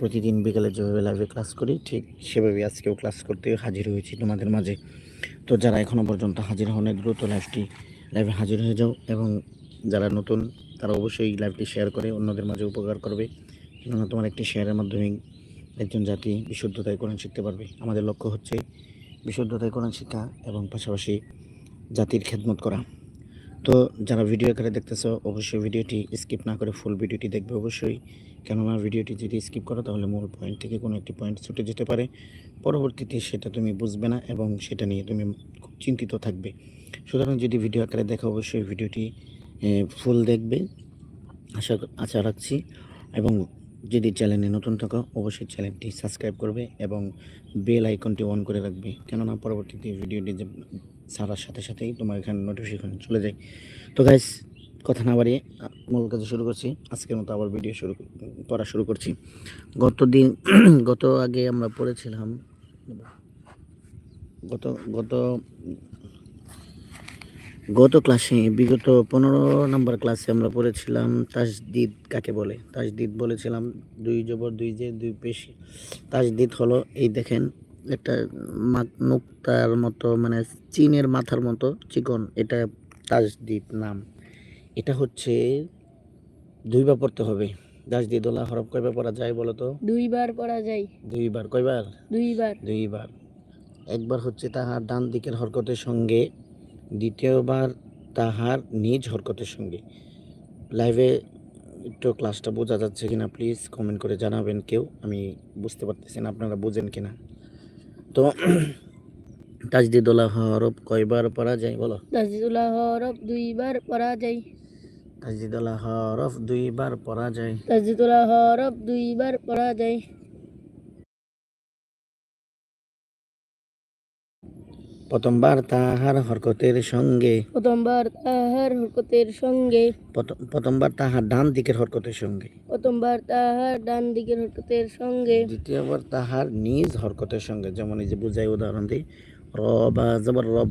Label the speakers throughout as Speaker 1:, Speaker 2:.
Speaker 1: প্রতিদিন বিকালে যেভাবে লাইভে ক্লাস করি, ঠিক সেভাবে আজকেও ক্লাস করতে হাজির হয়েছি তোমাদের মাঝে। তো যারা এখনও পর্যন্ত হাজির হন দ্রুত লাইভটি লাইভে হাজির হয়ে যাও এবং যারা নতুন, তারা অবশ্যই লাইভটি শেয়ার করে, অন্যদের মাঝে উপকার করবে। কেননা তোমার একটি শেয়ারের মাধ্যমে একজন জাতি বিশুদ্ধতায় কোরআন শিখতে পারবে। আমাদের লক্ষ্য হচ্ছে বিশুদ্ধতায় কোরআন শিক্ষা এবং পাশাপাশি জাতির খেদমত করা। তো যারা ভিডিও আকারে দেখতেছো, অবশ্যই ভিডিওটি স্কিপ না করে ফুল ভিডিওটি দেখবে অবশ্যই। কেননা ভিডিওটি যদি স্কিপ করো, তাহলে মূল পয়েন্ট থেকে কোনো একটি পয়েন্ট ছুটে যেতে পারে। পরবর্তীতে সেটা তুমি বুঝবে না এবং সেটা নিয়ে তুমি খুব চিন্তিত থাকবে। সুতরাং যদি ভিডিও আকারে দেখো, অবশ্যই ভিডিওটি ফুল দেখবে। আশা আশা রাখছি। এবং যদি চ্যানেলে নতুন থাকো, অবশ্যই চ্যানেলটি সাবস্ক্রাইব করবে এবং বেল আইকনটি অন করে রাখবে। কেননা পরবর্তীতে ভিডিওটি যে ছাড়ার সাথে সাথেই তোমার এখানে নোটিফিকেশন চলে যায়। তো গাইস কথা না বাড়িয়ে, মূল কাজে শুরু করছি। আজকের মতো আবার ভিডিও শুরু করা শুরু করছি। গত দিন, গত আগে আমরা পড়েছিলাম, গত গত গত ক্লাসে বিগত পনেরো নম্বর ক্লাসে আমরা পড়েছিলাম, তাসদিদ কাকে বলে? তাজদিদ বলেছিলাম, দুই জবর, দুই যে, দুই পেশি। তাজদিদ হলো, এই দেখেন, একটা মা- নুক্তার মতো মানে চীনের মাথার মতো চিকন, এটা তাজদিদ নাম। এটা হচ্ছে দুইবার পড়তে হবে। তাজদিদুল্লাহ হরফ কয়বার পড়া যায় বলো তো?
Speaker 2: দুইবার পড়া যায়।
Speaker 1: দুইবার কয়বার
Speaker 2: দুইবার
Speaker 1: দুইবার একবার হচ্ছে তাহার ডান দিকের হরকতের সঙ্গে দ্বিতীয়বার তাহার নিজ হরকতের সঙ্গে। লাইভে একটু ক্লাসটা বোঝা যাচ্ছে কিনা প্লিজ কমেন্ট করে জানাবেন কেউ। আমি বুঝতে পারতেছি না আপনারা বুঝেন কিনা। তো তাজদিদুল্লাহ হরফ কয়বার পড়া যায় বলো?
Speaker 2: তাজিদুল্লাহ হরফ দুইবার পড়া যায়।
Speaker 1: তাজদিদুল্লাহ হরফ দুইবার পড়া যায়।
Speaker 2: তাজিদুল্লাহ হরফ দুইবার পড়া যায়।
Speaker 1: প্রথমবার তাহার হরকতের সঙ্গে।
Speaker 2: প্রথমবার তাহার হরকতের সঙ্গে।
Speaker 1: প্রথম- প্রথমবার তাহার ডান দিকের হরকতের সঙ্গে।
Speaker 2: প্রথমবার তাহার ডান দিকের হরকতের সঙ্গে।
Speaker 1: দ্বিতীয়বার তাহার নিজ হরকতের সঙ্গে। যেমন এই যে বুঝাই উদাহরণ দিই। র বা জবর রব।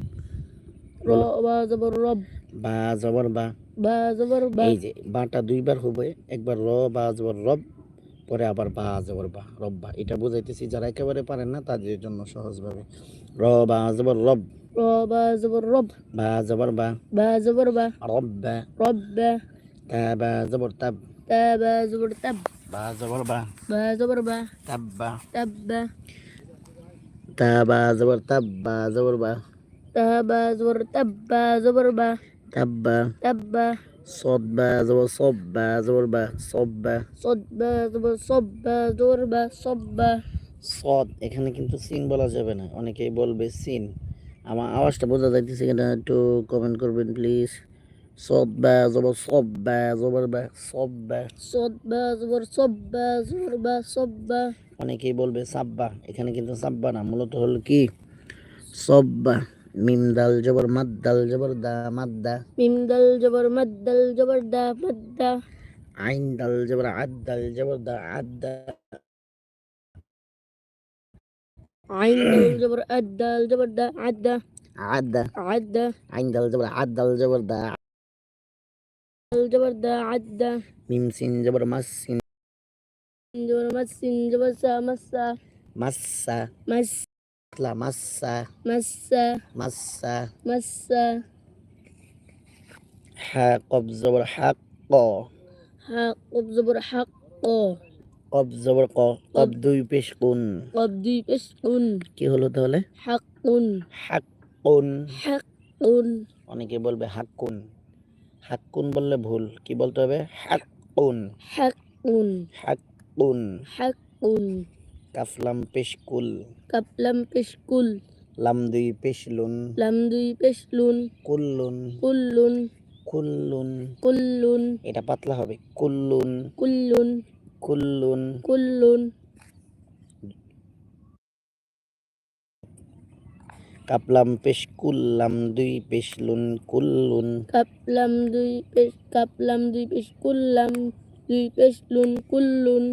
Speaker 2: র বা জবর রব।
Speaker 1: বা জবর বা।
Speaker 2: বা জবর বা
Speaker 1: এই যে বাটা দুইবার হবে একবার র বা জবর রব পরে আবার বা জবর বা রব বা। এটা বুঝাইতেছি যারা একেবারে পারেন না তাদের জন্য সহজভাবে। র বা জবর রব।
Speaker 2: র বা জবর রব।
Speaker 1: বা জবর বা।
Speaker 2: বা জবর বা।
Speaker 1: রব বা।
Speaker 2: রব বা।
Speaker 1: তা বা জবর তাব।
Speaker 2: তা বা জবর তাব
Speaker 1: বা। জবর বা।
Speaker 2: বা জবর বা।
Speaker 1: তাব বা।
Speaker 2: বা
Speaker 1: তা বা জবর তাব বা জবর বা।
Speaker 2: তা বা জবর তাব বা জবর বা।
Speaker 1: তাব বা
Speaker 2: তাব বা
Speaker 1: صد با زبر صب با زبر با صب با
Speaker 2: صد با জবর সব বা জবর বা সব বা
Speaker 1: সদ এখানে কিন্তু সিন বলা যাবে না অনেকেই বলবে সিন আমার আওয়াজটা বোঝা যাইতেছে কিনা একটু কমেন্ট করবেন প্লিজ সদ বা জবর সব বা জবর বা সব বা
Speaker 2: صد با জবর সব বা জবর বা সব বা
Speaker 1: অনেকেই বলবে সাব্বা এখানে কিন্তু সাব্বা না মূলত হলো কি সব্বা মিম দাল জবর মাদ দাল জবর দা মাদ্দা
Speaker 2: মিম দাল জবর মদ দাল জবর দা মদ দা
Speaker 1: আইন দাল জবর আদ দাল জবর দা আদা
Speaker 2: আইন দাল জবর আদ দাল জবর দা আদা
Speaker 1: আদা
Speaker 2: আদা
Speaker 1: আইন দাল জবর আদ দাল জবর দা
Speaker 2: দাল জবর দা আদা
Speaker 1: মিম সিন জবর মাস সিন
Speaker 2: জবর মাস সিন জবর সা মাসা
Speaker 1: মাসা
Speaker 2: মাস
Speaker 1: লা মাসা
Speaker 2: মাসা
Speaker 1: মাসা
Speaker 2: মাসা
Speaker 1: হা কব জবর হাক ক
Speaker 2: হা কব জবর হাক ক
Speaker 1: কব জবর ক কব দুই পেশ কুন
Speaker 2: কব দুই পেশ কুন
Speaker 1: কি হলো তাহলে
Speaker 2: হাক কুন
Speaker 1: হাক কুন
Speaker 2: হাক কুন
Speaker 1: অনেকে বলবে হাক কুন হাক কুন বললে ভুল কি বলতে হবে হাক কুন
Speaker 2: হাক কুন
Speaker 1: হাক কুন
Speaker 2: হাক কুন
Speaker 1: কাফলাম পেশ কুল
Speaker 2: কাপলাম পেশ কুল
Speaker 1: লাম দুই পেশ লুন
Speaker 2: লাম দুই পেশ লুন
Speaker 1: কুল্লুন
Speaker 2: কুল্লুন
Speaker 1: কুল্লুন
Speaker 2: কুল্লুন
Speaker 1: এটা পাতলা হবে কুল্লুন
Speaker 2: কুল্লুন
Speaker 1: কুল্লুন
Speaker 2: কুল্লুন
Speaker 1: কাপলাম পেশ কুল্লাম দুই পেশ লুন কুল্লুন
Speaker 2: কাপলাম দুই পেশ কাপলাম দুই পেশ কুল্লাম দুই পেশ লুন কুল্লুন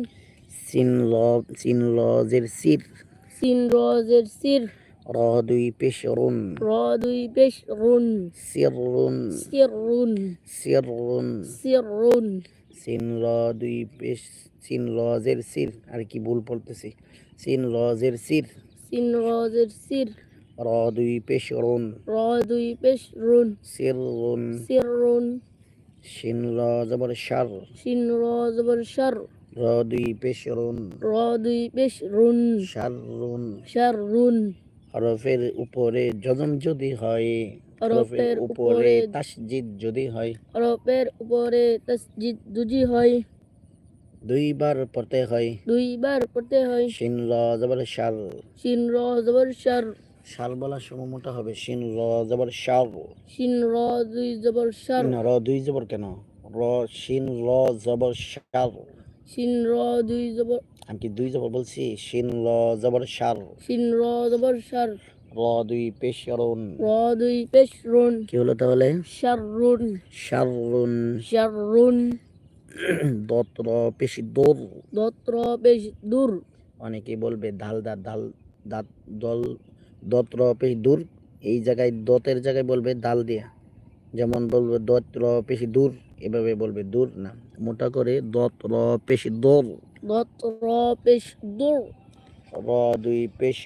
Speaker 1: সিন ল সিন লজের সির।
Speaker 2: সিন রজের সির।
Speaker 1: র দুই পেশ রুন
Speaker 2: র দুই পেশ রুন
Speaker 1: সিরুন
Speaker 2: সিরুন
Speaker 1: সিরুন
Speaker 2: সিরুন
Speaker 1: সিন দুই পেশ সিন লজের সির। আর কি ভুল পড়তেছি সিন লজের সির।
Speaker 2: সিন রজের সির।
Speaker 1: র দুই পেশ রুন
Speaker 2: র দুই পেশ রুন
Speaker 1: সির রুন
Speaker 2: সির। রুন
Speaker 1: শিন ল জবর শার
Speaker 2: শিন র জবর শার
Speaker 1: র দুই পেশ রুন
Speaker 2: র দুই পেশ রুন
Speaker 1: শার রুন
Speaker 2: শার রুন
Speaker 1: হরফের উপরে যজম যদি হয় হরফের উপরে তাসজিদ যদি হয়।
Speaker 2: হরফের উপরে তসজিদ দুজি হয়।
Speaker 1: দুইবার পড়তে হয়।
Speaker 2: দুইবার পড়তে হয়।
Speaker 1: শিন ল জবর শার।
Speaker 2: শিন র জবর শার।
Speaker 1: শাল বলার সময় মোটা হবে শিন ল জবর শার।
Speaker 2: শিন র দুই জবর শার।
Speaker 1: না, র দুই জবর কেন? র শিন ল জবর শার।
Speaker 2: শিন র দুই জবর
Speaker 1: আমি কি দুই জবর বলছি? শিন ল জবর
Speaker 2: শিন র জবর শার।
Speaker 1: র দুই পেশ রুন
Speaker 2: র দুই পেশ রুন
Speaker 1: কি হলো তাহলে?
Speaker 2: রুন রুন
Speaker 1: দত্র পেশি দোর।
Speaker 2: দত্র পেশ দূর।
Speaker 1: অনেকে বলবে দাল দাঁত দাল দাঁত দল। দত্র পেশি দূর। এই জায়গায় দতের জায়গায় বলবে দাল দিয়া। যেমন বলবে দত্র পেশি দূর। এভাবে বলবে দূর না। মোটা করে দত র পেশ দোর
Speaker 2: দত দূর
Speaker 1: র পেশ রুন
Speaker 2: র দুই পেশ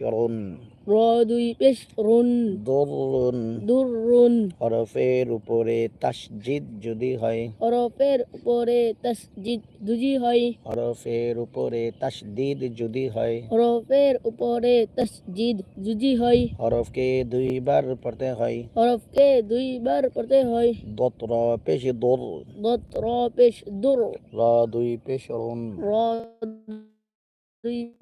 Speaker 2: রুন
Speaker 1: দোরুন।
Speaker 2: দূর রুন
Speaker 1: হরফের উপরে তাসজিদ যদি হয়।
Speaker 2: হরফের উপরে তাসজিদ দুজি হয়।
Speaker 1: হরফের উপরে তাসদিদ যদি হয়।
Speaker 2: হরফের উপরে তসজিদ জুজি হয়।
Speaker 1: হরফকে দুইবার পড়তে হয়।
Speaker 2: হরফকে দুইবার পড়তে হয়।
Speaker 1: দত্র পেশ দোর।
Speaker 2: দত্র পেশ দূর।
Speaker 1: র দুই পেশ রুন
Speaker 2: র দুই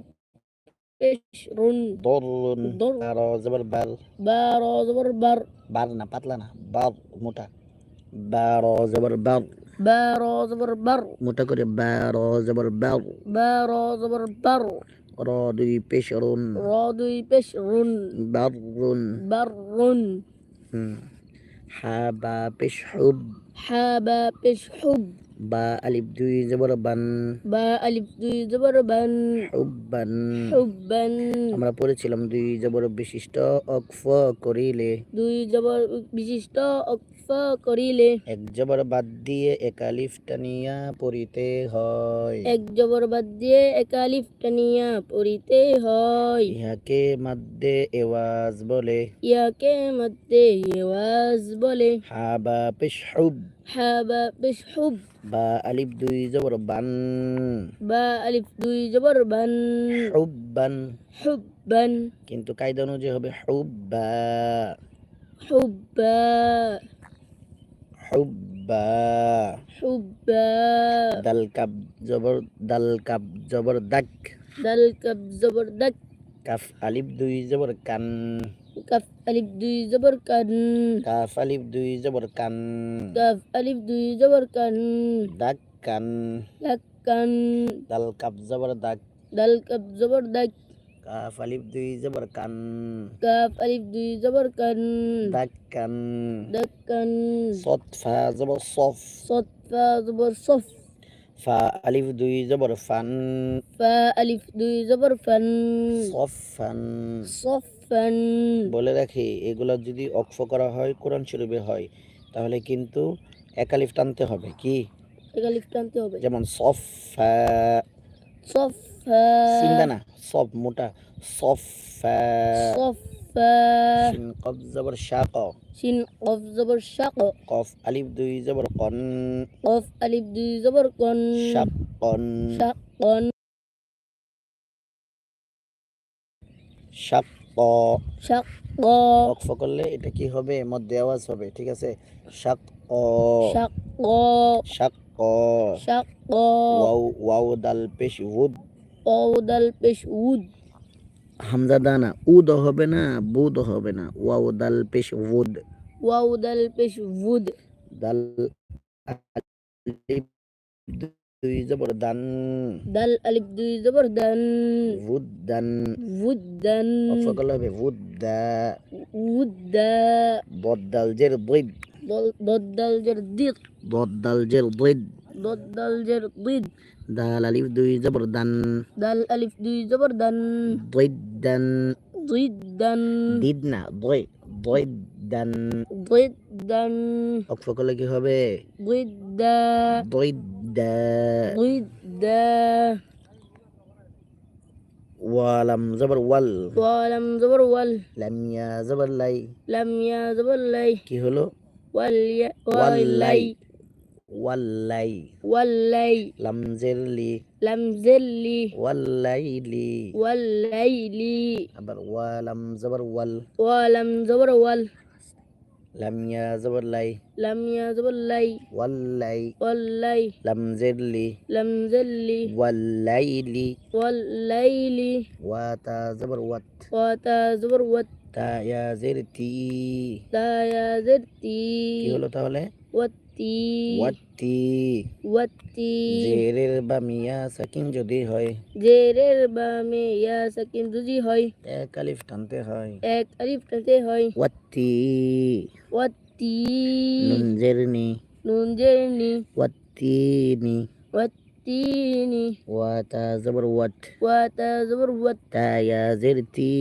Speaker 2: পেশ রুন
Speaker 1: দরুন
Speaker 2: দর।
Speaker 1: আর জবর বার।
Speaker 2: বা র জবর বার।
Speaker 1: বার না পাতলা না বার মোটা। বার জবর বার।
Speaker 2: বা র জবর বার।
Speaker 1: মোটা করে বার জবর বার।
Speaker 2: বা র জবর বার।
Speaker 1: র দুই পেশ রুন।
Speaker 2: র দুই পেশ রুন।
Speaker 1: বারুন
Speaker 2: বার রুন।
Speaker 1: হুম। হা বা পেশ হুব।
Speaker 2: হা বা
Speaker 1: আলিফ দুই জবর বান
Speaker 2: বা আলিফ দুই জবর বান
Speaker 1: হুব্বান
Speaker 2: হুব্বান
Speaker 1: আমরা পড়েছিলাম দুই জবর বিশিষ্ট অক্ফ করিলে।
Speaker 2: দুই জবর বিশিষ্ট অক্ফ করিলে।
Speaker 1: এক জবর বাদ দিয়ে এক আলিফ টানিয়া পড়িতে হয়।
Speaker 2: এক জবর বাদ দিয়ে একালিফ টানিয়া পড়িতে হয়।
Speaker 1: ইহাকে মাদ্দে এওয়াজ বলে।
Speaker 2: ইয়াকে মধ্যে ইওয়াজ বলে।
Speaker 1: হা বা পেশ হুব
Speaker 2: হাবা পেশ হুব
Speaker 1: বা আলিফ দুই জবর বান।
Speaker 2: বা আলিফ দুই জবর বান।
Speaker 1: হুব্বান।
Speaker 2: হুব্বান।
Speaker 1: কিন্তু কায়দা অনুযায়ী হবে হুব্বা।
Speaker 2: হুব্বা।
Speaker 1: হুব্বা
Speaker 2: হুব্বা
Speaker 1: দাল কাব জবর দাল কাব জবর দাক
Speaker 2: দাল কাব জবর দাক
Speaker 1: কাফ আলিফ দুই জবর কান
Speaker 2: কাফ আলিফ দুই জবর কান
Speaker 1: কাফ আলিফ দুই জবর কান
Speaker 2: কাফ আলিফ দুই জবর কান
Speaker 1: দাক কান
Speaker 2: লাক কান
Speaker 1: দাল কাব জবর কাফ আলিফ দুই জবর কান।
Speaker 2: কাফ আলিফ দুই জবর কান। দাক্কান। দাক্কান।
Speaker 1: সদ ফা জবর সফ।
Speaker 2: সদ ফা জবর সফ।
Speaker 1: ফা আলিফ দুই জবর ফান।
Speaker 2: ফা আলিফ দুই জবর ফান।
Speaker 1: সফান
Speaker 2: সফান
Speaker 1: বলে রাখি এগুলো যদি অক্ষ করা হয় কোরআন শরীফে হয় তাহলে কিন্তু এক আলিফ টানতে হবে কি?
Speaker 2: এক আলিফ টানতে হবে।
Speaker 1: যেমন সফা
Speaker 2: সফ
Speaker 1: সফ মোটা সফা
Speaker 2: সফা
Speaker 1: করলে এটা কি হবে? মধ্যে আওয়াজ হবে ঠিক আছে? শাক অ
Speaker 2: শাক
Speaker 1: শাক ওয়াও ওয়াও দাল পেশ উদ
Speaker 2: কৌদাল পেশ উদ।
Speaker 1: হামজা দানা উদ হবে না বুদ হবে না ওয়াও দাল পেশ উদ।
Speaker 2: ওয়াউদাল পেশ উদ।
Speaker 1: দাল দুই জবর দান।
Speaker 2: দাল আলিফ দুই জবর দান।
Speaker 1: উদ্দান
Speaker 2: উদ্দান
Speaker 1: অক্ফ করলে হবে উদ্দা
Speaker 2: উদ্দা
Speaker 1: বদ্দাল জের বৈদ।
Speaker 2: দদ্দাল জের দিদ।
Speaker 1: বদ্দাল জের বৈদ।
Speaker 2: দদ্দাল জের দিদ
Speaker 1: দাল আলিফ দুই জবর দান
Speaker 2: দাল আলিফ দুই জবর দান
Speaker 1: দৈদান
Speaker 2: দিদান
Speaker 1: দিদ না দই দৈদান
Speaker 2: দিদান
Speaker 1: অক্ফ করলে কি হবে
Speaker 2: দিদা
Speaker 1: দৈদা
Speaker 2: দিদা দা
Speaker 1: ওয়ালাম জবর ওয়াল
Speaker 2: ওয়ালাম জবর ওয়াল
Speaker 1: লামিয়া জবর লাই
Speaker 2: ইয়া জবর লাই
Speaker 1: কি হলো
Speaker 2: ওয়াল ইয়া
Speaker 1: ওয়াল্লাই
Speaker 2: ওয়াল্লাই
Speaker 1: ওয়াল্লাই
Speaker 2: ওয়াল্লাই
Speaker 1: লামজের লি
Speaker 2: লাম জেল্লি
Speaker 1: ওয়াল্লাইলি
Speaker 2: ওয়াল্লাইলি
Speaker 1: আবার ওয়ালাম জবর ওয়াল
Speaker 2: ওয়ালাম জবর ওয়াল
Speaker 1: লামিয়া জবর লাই
Speaker 2: লাম ইয়া জবর লাই
Speaker 1: ওয়াল্লাই
Speaker 2: ওয়াল্লাই
Speaker 1: লামজের লি
Speaker 2: লাম জেল্লি
Speaker 1: ওয়াল্লাইলি
Speaker 2: ওয়াল্লাইলি
Speaker 1: ওয়াতা জবর ওয়াত
Speaker 2: ওয়াতা জবর ওয়াত
Speaker 1: তা ইয়া জের তি
Speaker 2: ইয়া জেরতি
Speaker 1: কি হলো তাহলে?
Speaker 2: ওয়াত্তি
Speaker 1: ওয়াত্তি
Speaker 2: ওয়াত্তি
Speaker 1: জেরের বা মিয়া সাকিন যদি হয়
Speaker 2: জেরের বামে ইয়া সাকিন দুজি হয়
Speaker 1: এক আলিফ টানতে হয়
Speaker 2: এক আলিফ টানতে হয়
Speaker 1: ওয়াত্তি
Speaker 2: ওয়াত্তি
Speaker 1: নুন জেরনি
Speaker 2: নুন জেরনি
Speaker 1: ওয়াত্তিনি
Speaker 2: ওয়াত্তিনি
Speaker 1: ওয়াতা জবর ওয়াত
Speaker 2: ওয়াতা জবর ওয়াত
Speaker 1: তা ইয়া জের তি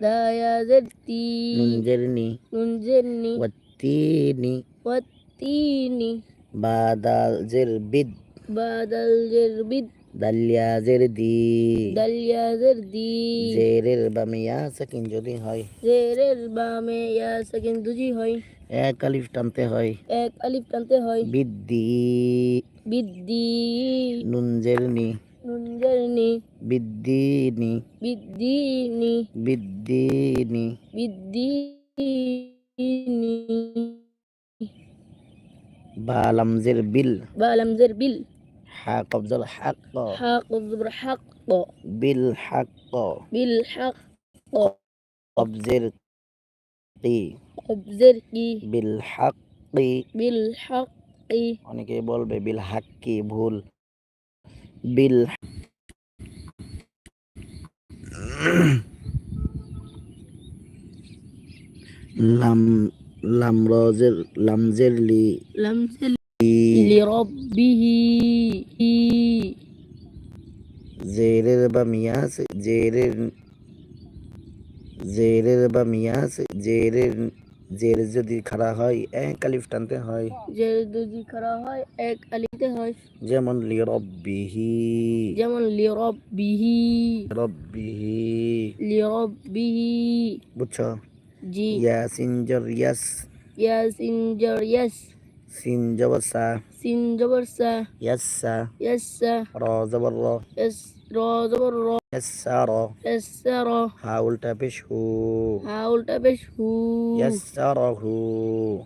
Speaker 2: দা ইয়া জেরতি
Speaker 1: নুন জেরনি
Speaker 2: নুন জেরনি
Speaker 1: ওয়াত্তিনি
Speaker 2: ওয়াত্তিনি
Speaker 1: বাদাল জের বিদ।
Speaker 2: বাদাল জের বিদ।
Speaker 1: দালিয়া জের দি।
Speaker 2: দালিয়া জের দি।
Speaker 1: জেরের বা মিয়া সাকিন যদি হয়।
Speaker 2: জেরের বামে ইয়া সাকিন দুজি হয়।
Speaker 1: এক আলিফ টানতে হয়।
Speaker 2: এক আলিফ টানতে হয়।
Speaker 1: বিদ্দি
Speaker 2: বিদ্দি
Speaker 1: নুন জেরনি
Speaker 2: নুন জেরনি
Speaker 1: বিদ্দিনি
Speaker 2: বিদ্দিনি
Speaker 1: বিদ্দিনি
Speaker 2: বিদ্দিনি
Speaker 1: বা লামজের বিল।
Speaker 2: বা লামজের বিল।
Speaker 1: হা কবজল হাক।
Speaker 2: হা কবজর হাক।
Speaker 1: বিল হাক।
Speaker 2: বিল হাক।
Speaker 1: কবজের কি?
Speaker 2: কবজের কি?
Speaker 1: বিল হাক
Speaker 2: বিল হাক
Speaker 1: অনেকে বলবে বিল হাক কি? ভুল। বিল লাম লামরাজের লামজের লি।
Speaker 2: লামজের লিরব্বিহি।
Speaker 1: জেরের বা মিয়া জেরের জেরের বা মিয়া জেরের জের যদি খাড়া হয় এক আলিফ টানতে হয়।
Speaker 2: জের যদি খাড়া হয় এক আলিফতে হয়।
Speaker 1: যেমন লি রব্বিহি
Speaker 2: যেমন লি
Speaker 1: রব্বিহি
Speaker 2: রব্বিহি লি রব্বিহি
Speaker 1: বুঝছ?
Speaker 2: জি
Speaker 1: ইয়াসিন জর ইয়াস
Speaker 2: ইয়াসিন জর ইয়াস
Speaker 1: সিন জবর সা
Speaker 2: সিন জবর সা
Speaker 1: ইয়াসা
Speaker 2: ইয়াসা
Speaker 1: র জবর র
Speaker 2: ইয়াস র জবর র
Speaker 1: ইয়াসা র
Speaker 2: ইয়াসা র
Speaker 1: হা উল্টা পেশ হু
Speaker 2: হা উল্টা পেশ হু
Speaker 1: ইয়াসা র হু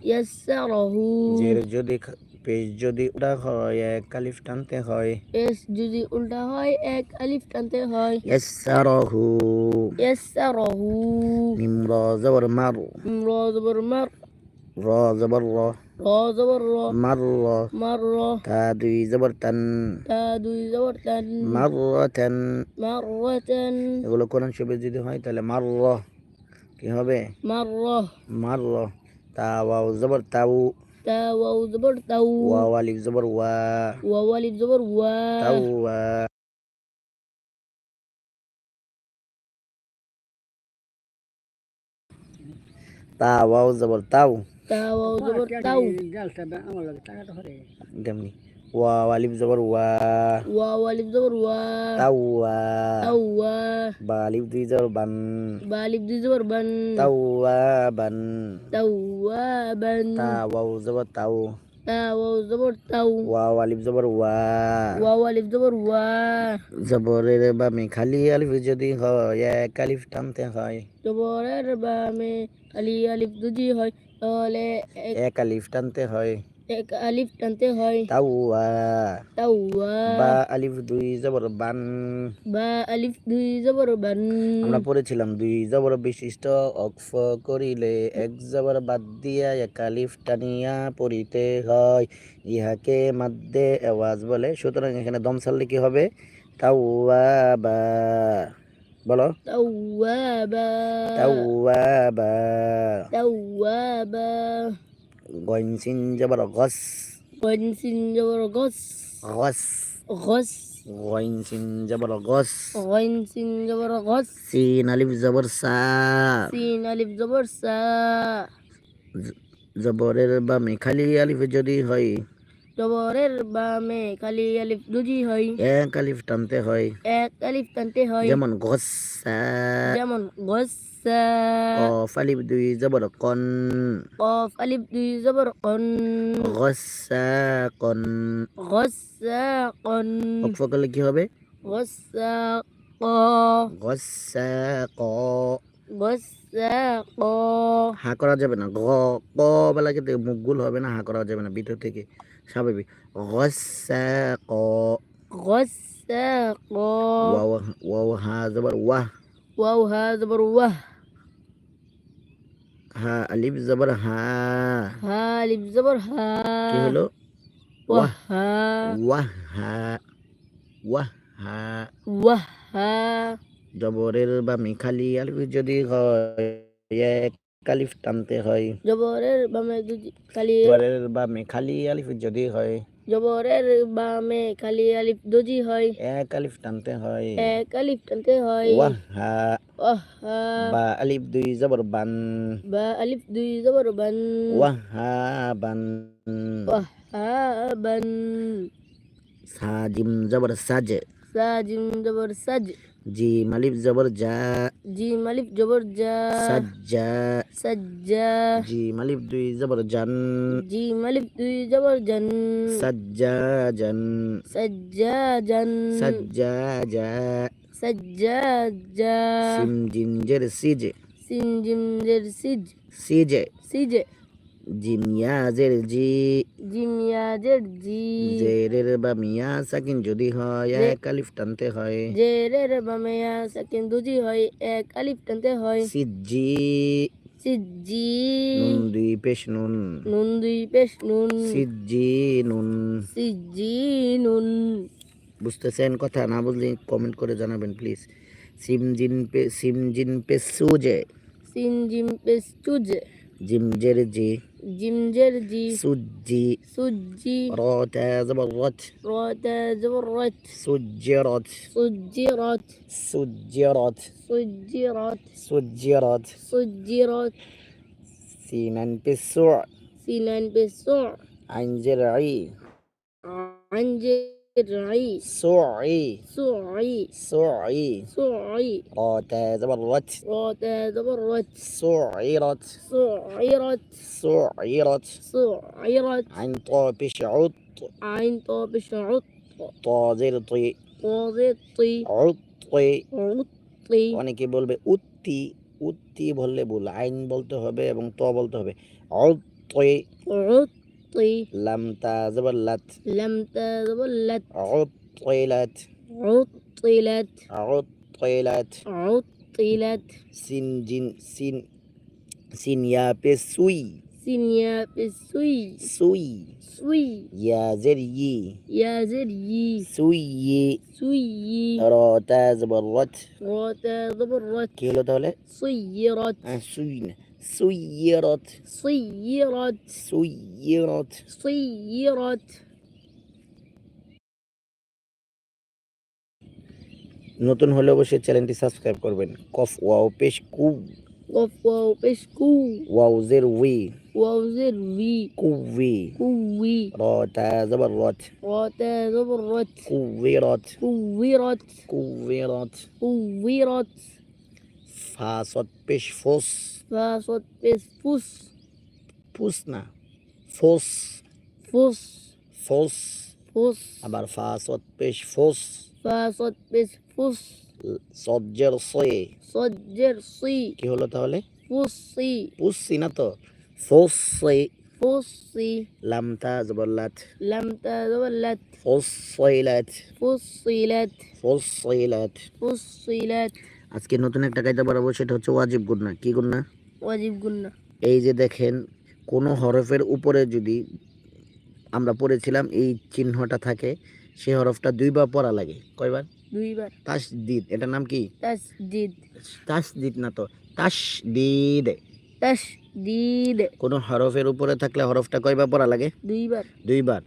Speaker 2: ইয়াসারহু
Speaker 1: জের যদি খ- পেশ যদি উল্টা হয় এক আলিফ টানতে হয়।
Speaker 2: এস যদি উল্টা হয় এক আলিফ টানতে হয়।
Speaker 1: ইয়াসা র হু।
Speaker 2: ইয়াসারহু
Speaker 1: মিম র জবর মার।
Speaker 2: মিম র জবর মার।
Speaker 1: র জবর র।
Speaker 2: র জবর র।
Speaker 1: মার র।
Speaker 2: মার র।
Speaker 1: তা দুই জবর তান।
Speaker 2: তা দুই জবর তান।
Speaker 1: মার তান।
Speaker 2: মাররাতান
Speaker 1: এগুলো কোরআন শরীফে যদি হয় তাহলে মার কি হবে?
Speaker 2: মাররা
Speaker 1: মার তা ওয়াও জবর তাউ।
Speaker 2: তা ওয়াও জবর তাউ
Speaker 1: ওয়া আলিফ জবর ওয়া।
Speaker 2: ওয়া আলিফ জবর ওয়া।
Speaker 1: তাও ওয়া। তা ওয়াও জবর তাও।
Speaker 2: তা ওয়াও জবর তাউ
Speaker 1: তেমনি ওয়া আলিফ জবর ওয়া
Speaker 2: ওয়া আলিফ জবর ওয়া
Speaker 1: তাও ওয়া
Speaker 2: তাউ ওয়া
Speaker 1: বা আলিফ দুই জবর বান
Speaker 2: বা আলিফ দুই জবর বান
Speaker 1: তাও ওয়া বান
Speaker 2: তাউ ওয়া বান
Speaker 1: তা ওয়াও জবর তাও
Speaker 2: তা ওয়াও জবর তাউ
Speaker 1: ওয়া আলিফ জবর ওয়া
Speaker 2: ওয়া আলিফ জবর ওয়া
Speaker 1: জবরের বামে খালি আলিফ যদি হয় এক আলিফ টানতে হয়
Speaker 2: জবরের বামে আলি আলিফ দুজি হয় তাহলে এক
Speaker 1: আলিফ টানতে হয়
Speaker 2: এক আলিফ টানতে হয়।
Speaker 1: তাও ওয়া
Speaker 2: তাওয়া।
Speaker 1: বা আলিফ দুই জবর বান
Speaker 2: বা আলিফ দুই জবর বান
Speaker 1: আমরা পড়েছিলাম দুই জবর বিশিষ্ট অক্ফ করিলে এক জবর বাদ দিয়া এক আলিফ টানিয়া পড়িতে হয়। ইহাকে মাদ্দে আওয়াজ বলে। সুতরাং এখানে দম সাললে কি হবে? তাওয়াবা বলো।
Speaker 2: তাওয়াবা
Speaker 1: তাওয়াবা
Speaker 2: তাওয়াবা
Speaker 1: গইন সিন জবর গস।
Speaker 2: গন সিন জবর গস।
Speaker 1: গস।
Speaker 2: গস।
Speaker 1: গইন সিন জবর গস।
Speaker 2: গন সিন জবর গস।
Speaker 1: সিন আলিফ জবর সা।
Speaker 2: সিন আলিফ জবর সা
Speaker 1: জবরের বামে খালি আলিফ যদি হয়
Speaker 2: জবরের বামে খালি আলিফ দুজি হয়
Speaker 1: এক আলিফ টানতে হয়
Speaker 2: এক আলিফ টানতে হয়
Speaker 1: যেমন গসা
Speaker 2: যেমন গসা
Speaker 1: কফ আলিফ দুই জবর কন
Speaker 2: কফ আলিফ দুই জবর কন
Speaker 1: গসা কন
Speaker 2: গসা কন
Speaker 1: অক্ফ করলে কি হবে
Speaker 2: গসা ক
Speaker 1: গসা ক
Speaker 2: গসা ক
Speaker 1: হা করা যাবে না গ ক বেলা কিন্তু মুখ গুল হবে না হা করা যাবে না ভিতর থেকে স্বাভাবিক গসা ক
Speaker 2: গসা ক
Speaker 1: ওয়াও ওয়াও হা জবর ওয়াহ
Speaker 2: ওয়াও হা জবর ওয়াহ
Speaker 1: হা আলিফ জবর হা
Speaker 2: হা আলিফ জবর হা
Speaker 1: কি হলো
Speaker 2: ওয়াহ হা
Speaker 1: ওয়াহ হা ওয়াহ হা
Speaker 2: ওয়াহ হা
Speaker 1: জবরের বা মিখালি আলিফ যদি হয় এক আলিফ টানতে হয়।
Speaker 2: জবরের বামে দুজি খালি
Speaker 1: জবরের বা মিখালি আলিফ যদি হয়।
Speaker 2: জবরের বামে খালি আলিফ দুজি হয়।
Speaker 1: এক আলিফ টানতে হয়।
Speaker 2: এক আলিফ টানতে হয়।
Speaker 1: ওয়াহ।
Speaker 2: ওয়াহ।
Speaker 1: বা আলিফ দুই জবর বান।
Speaker 2: বা আলিফ দুই জবর বান।
Speaker 1: ওয়াহ বান।
Speaker 2: ওয়াহ বান।
Speaker 1: সা জিম জবর সাজ।
Speaker 2: সা জিম জবর সাজ।
Speaker 1: জিম আলিফ জবর যা
Speaker 2: জিম আলিফ জবর জা
Speaker 1: সাজ্জা
Speaker 2: সাজ্জা
Speaker 1: জিম আলিফ দুই জবর জান
Speaker 2: জিম আলিফ দুই জবর জান
Speaker 1: সাজ্জা জান
Speaker 2: সাজ্জা জান
Speaker 1: সাজ্জা জা
Speaker 2: সাজ্জা জা
Speaker 1: সিম জিঞ্জের সিজ
Speaker 2: সিন জিম জের সিজ
Speaker 1: সিজ
Speaker 2: সিজে
Speaker 1: জিম ইয়াজের জি।
Speaker 2: জিম ইয়াজের জি।
Speaker 1: জেরের বা মিয়া সাকিন যদি হয় এক আলিফ টানতে হয়।
Speaker 2: জেরের বামে ইয়া সাকিন দুজি হয় এক আলিফ টানতে হয়।
Speaker 1: সিজি
Speaker 2: সিজি
Speaker 1: নুন দুই পেশ নুন।
Speaker 2: নুন দুই পেশ নুন।
Speaker 1: সিজি নুন।
Speaker 2: সিজি নুন।
Speaker 1: বুঝতেছেন কথা? না বুঝলে কমেন্ট করে জানাবেন প্লিজ সিম জিন পে সিম জিন পে সুজে জের জি সুজি
Speaker 2: সুজি
Speaker 1: রতা জবর রত
Speaker 2: রতা জবর রত
Speaker 1: সুজিরত
Speaker 2: সুজিরত
Speaker 1: সুজিরত
Speaker 2: সুজিরত
Speaker 1: সুজিরত
Speaker 2: সুজিরত
Speaker 1: সিনান পে সু
Speaker 2: সিনান পেশ সু
Speaker 1: আইন জের আই
Speaker 2: عنجر عي
Speaker 1: সুই
Speaker 2: سعي
Speaker 1: সুই
Speaker 2: سعي
Speaker 1: রতা জবর রত
Speaker 2: راتا زبرت
Speaker 1: সুইরত
Speaker 2: سعيرت
Speaker 1: সুইরত
Speaker 2: سعيرت
Speaker 1: عين طا بش عط
Speaker 2: عين طاب شعط
Speaker 1: طا زير طي
Speaker 2: طاغطي
Speaker 1: عطي
Speaker 2: عطي
Speaker 1: অনেকে বলবে উত্তি উত্তি বললে ভুল আইন বলতে হবে এবং ত বলতে হবে عطي
Speaker 2: عطي
Speaker 1: لم تزبلت.
Speaker 2: لم تزبلت. عطلت. عطلت.
Speaker 1: عطلت. عطلت. سنجن سن سن يا بسوي.
Speaker 2: سن يا
Speaker 1: بسوي.
Speaker 2: سوي.
Speaker 1: سوي.
Speaker 2: يا زري.
Speaker 1: يا زري.
Speaker 2: سوي.
Speaker 1: سوي. روتا زبرت
Speaker 2: روتا زبرت
Speaker 1: كيلو دولة سيرت
Speaker 2: أه،
Speaker 1: سوين. সুই না সুইরত
Speaker 2: صيرت
Speaker 1: সুইরত
Speaker 2: صيرت
Speaker 1: নতুন হলে অবশ্যই চ্যানেলটি সাবস্ক্রাইব করবেন কফ ওয়াও পেশ কু
Speaker 2: قف واو بش كو
Speaker 1: ওয়াও জের উই
Speaker 2: واو زر في
Speaker 1: কুবি
Speaker 2: كوي
Speaker 1: র তা জবর রত
Speaker 2: راتا زبرت
Speaker 1: কুবিরত
Speaker 2: كورت
Speaker 1: কুবিরত
Speaker 2: كورت
Speaker 1: ফাসত পেশ ফোস
Speaker 2: فاصت بس فس
Speaker 1: ফুস না ফোস
Speaker 2: فس
Speaker 1: ফোস
Speaker 2: فس
Speaker 1: আবার ফাসত পেশ ফোস
Speaker 2: فاصت بس فس
Speaker 1: সজ্জের সয়ে
Speaker 2: صجر صي
Speaker 1: কি হলো তাহলে
Speaker 2: فصي
Speaker 1: পুসি না তো ফোস
Speaker 2: فصي
Speaker 1: লামতা জবরলাত
Speaker 2: لم تزولت
Speaker 1: ফসইলাত
Speaker 2: فصلت
Speaker 1: ফসইলাত
Speaker 2: فصلت
Speaker 1: আজকে নতুন একটা কায়দা বাড়াবো সেটা হচ্ছে ওয়াজিব গুন্না। কি গুন্না?
Speaker 2: ওয়াজিব গুন্না।
Speaker 1: এই যে দেখেন কোনো হরফের উপরে যদি আমরা পড়েছিলাম এই চিহ্নটা থাকে সেই হরফটা দুইবার পড়া লাগে। কয়বার?
Speaker 2: দুইবার।
Speaker 1: তাসদিদ। এটা নাম কি?
Speaker 2: তাসদিদ।
Speaker 1: তাসদিদ না তো তাসদিদ।
Speaker 2: তাসদিদ।
Speaker 1: কোন হরফের উপরে থাকলে হরফটা কয়বার পড়া লাগে?
Speaker 2: দুইবার।
Speaker 1: দুইবার।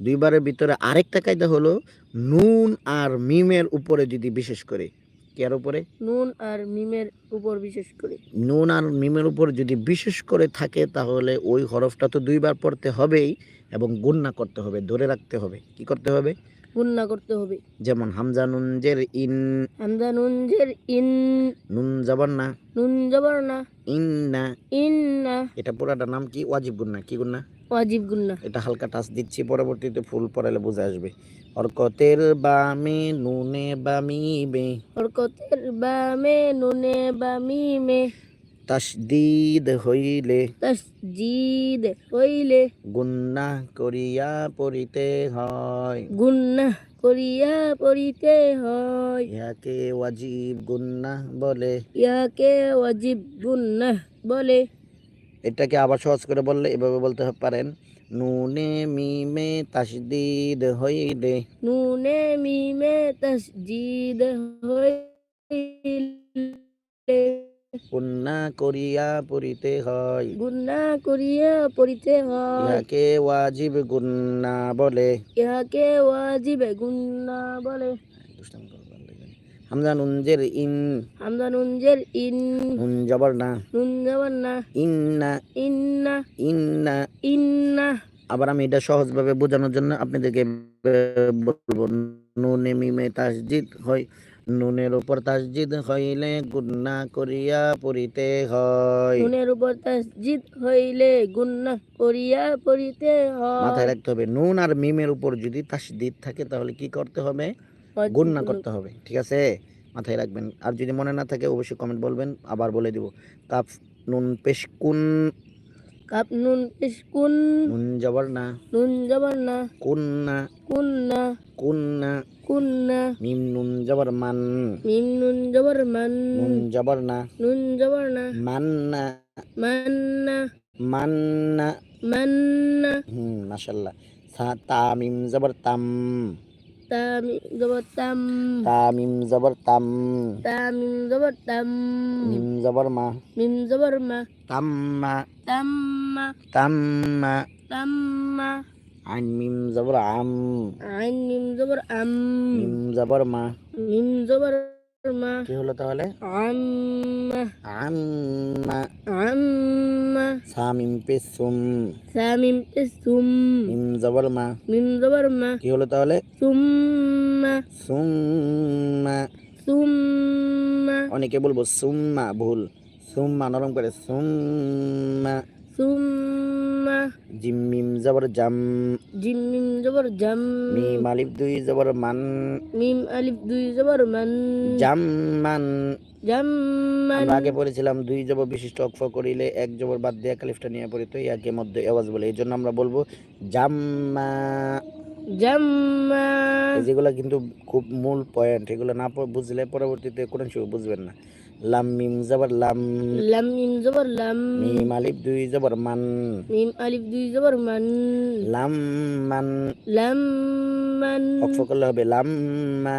Speaker 1: দুইবারের ভিতরে আরেকটা কায়দা হলো নুন আর মিমের উপরে যদি বিশেষ করে। কের উপরে?
Speaker 2: নুন আর মিমের উপর বিশেষ করে।
Speaker 1: নুন আর মিমের উপর যদি বিশেষ করে থাকে তাহলে ওই হরফটা তো দুইবার পড়তে হবেই এবং গুণনা করতে হবে ধরে রাখতে হবে। কি করতে হবে?
Speaker 2: গুন্না করতে হবে।
Speaker 1: যেমন হামজা নুন জের ইন।
Speaker 2: হামজা নুন জের ইন।
Speaker 1: নুন জবর না।
Speaker 2: নুন জবর না।
Speaker 1: ইন না।
Speaker 2: ইন না।
Speaker 1: এটা পুরাটার নাম কি? ওয়াজিব গুন্না কি গুন্না
Speaker 2: ওয়াজিব গুন্না
Speaker 1: এটা হালকা টাচ দিচ্ছি পরবর্তীতে ফুল পড়ালে বুঝে আসবে। হরকতের বামে নুনে বামিবে
Speaker 2: হরকতের বামে নুনে বা মিমে
Speaker 1: তাসদিদ হইলে
Speaker 2: তাসজিদ হইলে
Speaker 1: গুন্না করিয়া পড়িতে হয়
Speaker 2: গুন্না করিয়া পড়িতে হয়
Speaker 1: ইহাকে ওয়াজিব গুন্না বলে
Speaker 2: ইয়াকে ওয়াজিব গুন্না বলে
Speaker 1: এটাকে আবার সহজ করে বললে এভাবে বলতে পারেন নুনে মিমে তাসদিদ হইলে
Speaker 2: নুনে মিমে তাসজিদ হইলে
Speaker 1: গুন্না করিয়া পড়িতে হয়
Speaker 2: গুন্না করিয়া পড়িতে হয়
Speaker 1: ইহাকে ওয়াজিব গুন্না বলে
Speaker 2: ইহাকে ওয়াজিবে গুন্না বলে
Speaker 1: হামজা নুনজের ইন।
Speaker 2: হামদা নুনজের ইন।
Speaker 1: নুন জবর না
Speaker 2: নুন জবর না
Speaker 1: ইন্না।
Speaker 2: ইন্না।
Speaker 1: ইন্না।
Speaker 2: ইন্না।
Speaker 1: আবার আমি এটা সহজভাবে বোঝানোর জন্য আপনাদেরকে বলব নুনে মিমে তাসজিদ হয় নুনের উপর তাসজিদ হইলে গুন্না করিয়া পড়িতে হয়।
Speaker 2: নুনের উপর তাসজিদ হইলে গুন্না করিয়া পড়িতে হয়।
Speaker 1: মাথায় রাখতে হবে নুন আর মিমের উপর যদি তাসজিদ থাকে তাহলে কি করতে হবে?
Speaker 2: ওয়াজিব
Speaker 1: না করতে হবে ঠিক আছে? মাথায় রাখবেন। আর যদি মনে না থাকে অবশ্যই কমেন্ট বলবেন আবার বলে দিব। কাপ নুন পেশকুন
Speaker 2: কাপ নুন পেশকুন
Speaker 1: নুন জবর না
Speaker 2: নুন জবর না
Speaker 1: কুন্না।
Speaker 2: কুন্না।
Speaker 1: কুন্না।
Speaker 2: কুন্না।
Speaker 1: মিম নুন জবর মান
Speaker 2: মিম নুন জবর মান
Speaker 1: নুন জবর না
Speaker 2: নুন জবর না
Speaker 1: মান্না।
Speaker 2: মান্না।
Speaker 1: মান্না।
Speaker 2: মান্না।
Speaker 1: হুম মাশাল্লাহ সা তামিম জবর তাম
Speaker 2: তামি জবর তাম
Speaker 1: তামিম জবর তাম
Speaker 2: তামিম জবর তাম
Speaker 1: মিম জবর মা
Speaker 2: মিম জবর মা
Speaker 1: তাম্মা
Speaker 2: তাম্মা
Speaker 1: তাম্মা
Speaker 2: তাম্মা
Speaker 1: জবর আম
Speaker 2: আইন মিম জবর আম
Speaker 1: মিম জবর মা
Speaker 2: মিম জবর মা
Speaker 1: কি হলো তাহলে?
Speaker 2: আম্মা।
Speaker 1: আম্মা।
Speaker 2: আম্মা।
Speaker 1: সামিম পে সুম
Speaker 2: সামিম সুম
Speaker 1: মিম জবর মা
Speaker 2: মিম জবর মা
Speaker 1: কি হলো তাহলে?
Speaker 2: সুম্মা।
Speaker 1: সুম্মা।
Speaker 2: সুম্মা।
Speaker 1: অনেকে বলব সুম্মা ভুল। সুম্মা নরম করে সুম্মা।
Speaker 2: সুম্মা
Speaker 1: জিম মিম জবর জাম
Speaker 2: জিম মিম জবর জাম
Speaker 1: মিম আলিফ দুই জবর মান
Speaker 2: মিম আলিফ দুই জবর মান
Speaker 1: জাম মান
Speaker 2: জাম্মান
Speaker 1: আমরা আগে পড়েছিলাম দুই জবর বিশিষ্ট অক্ষ করিলে এক জবর বাদ দিয়ে কালিফটা নিয়ে পড়িত ইয়াকে মধ্যে আওয়াজ বলে এই জন্য আমরা বলব জাম্মা
Speaker 2: জাম্মা
Speaker 1: যেগুলো কিন্তু খুব মূল পয়েন্ট এগুলো না বুঝলে পরবর্তীতে কোরআন শরীফ বুঝবেন না। লাম মিম জবর লাম
Speaker 2: লাম মিম জবর লাম
Speaker 1: মিম আলিফ দুই জবর মান
Speaker 2: মিম আলিফ দুই জবর মান
Speaker 1: লাম মান
Speaker 2: লাম মান
Speaker 1: অক্ষ করলে হবে লাম মা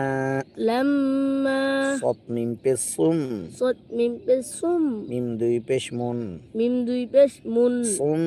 Speaker 2: লাম্মা
Speaker 1: সত মিম পেশ সুম
Speaker 2: সত মিম পেশ সুম
Speaker 1: মিম দুই পেশ মুন
Speaker 2: মিম দুই পেশ মুন
Speaker 1: সুম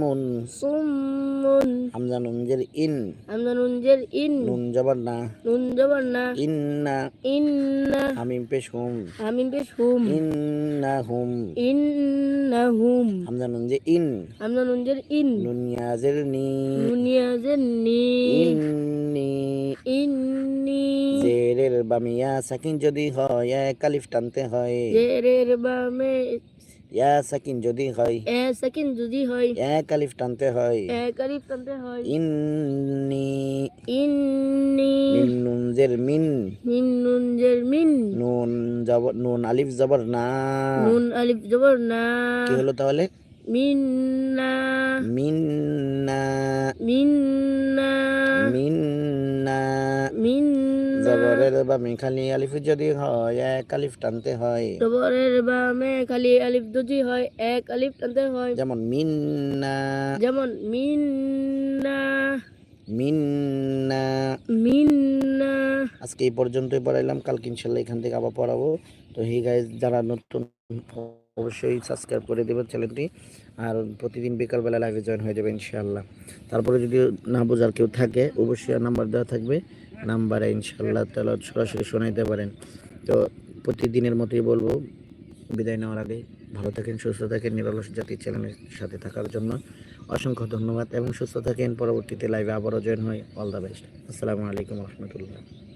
Speaker 1: মুন
Speaker 2: সুমুন
Speaker 1: হামজা নুন জের ইন
Speaker 2: আমরা নুন জের ইন
Speaker 1: নুন জবর না
Speaker 2: নুন জবর না
Speaker 1: ইন্না
Speaker 2: ইন্না
Speaker 1: হামিম পেশ হুম
Speaker 2: আমিন পেশ হুম
Speaker 1: ইন্নাহুম।
Speaker 2: ইন্নাহুম।
Speaker 1: হামজা নুন যে ইন।
Speaker 2: হামজা নুন যে ইন।
Speaker 1: নুনিয়াজের নি।
Speaker 2: নুনিয়াজের নি।
Speaker 1: ইন্নি।
Speaker 2: ইন্নি।
Speaker 1: জেরের বামিয়া সাকিন যদি হয় এক আলিফ টানতে হয়।
Speaker 2: জেরের বামে
Speaker 1: ইয়া সাকিন যদি হয়
Speaker 2: এ সেকেন্ড যদি হয়
Speaker 1: এক আলিফ টানতে হয়
Speaker 2: এক আলিফ টানতে হয়
Speaker 1: ইন্নি
Speaker 2: ইন্নি
Speaker 1: মিন নুন জের মিন
Speaker 2: মিন নুন জের মিন
Speaker 1: নুন জবর নুন আলিফ জবর না
Speaker 2: নুন আলিফ জবর না
Speaker 1: কি হলো তাহলে
Speaker 2: মিন্না
Speaker 1: মিন্না
Speaker 2: মিন্না
Speaker 1: মিন্না
Speaker 2: মিন্না
Speaker 1: জবরের বা খালি আলিফ যদি হয় এক আলিফ টানতে হয়।
Speaker 2: জবরের বামে খালি আলিফ যদি হয় এক আলিফ টানতে হয়।
Speaker 1: যেমন মিন্না।
Speaker 2: যেমন মিন্না।
Speaker 1: মিন্না।
Speaker 2: মিন্না।
Speaker 1: আজকে এই পর্যন্তই পড়াইলাম। কালকে ইনশাল্লাহ এখান থেকে আবার পড়াবো। তো হি গাইজ যারা নতুন অবশ্যই সাবস্ক্রাইব করে দেবেন চ্যানেলটি আর প্রতিদিন বিকালবেলা লাইভে জয়েন হয়ে যাবে ইনশাআল্লাহ। তারপরে যদি না বোঝার কেউ থাকে, অবশ্যই নাম্বার দেওয়া থাকবে। নাম্বারে ইনশাআল্লাহ তাহলে সরাসরি শোনাইতে পারেন। তো প্রতিদিনের মতোই বলব, বিদায় নেওয়ার আগে ভালো থাকেন, সুস্থ থাকেন, নিরলস জাতি চ্যানেলের সাথে থাকার জন্য অসংখ্য ধন্যবাদ এবং সুস্থ থাকেন। পরবর্তীতে লাইভে আবারও জয়েন হই। অল দ্য বেস্ট আসসালামু আলাইকুম রহমতুল্লাহ।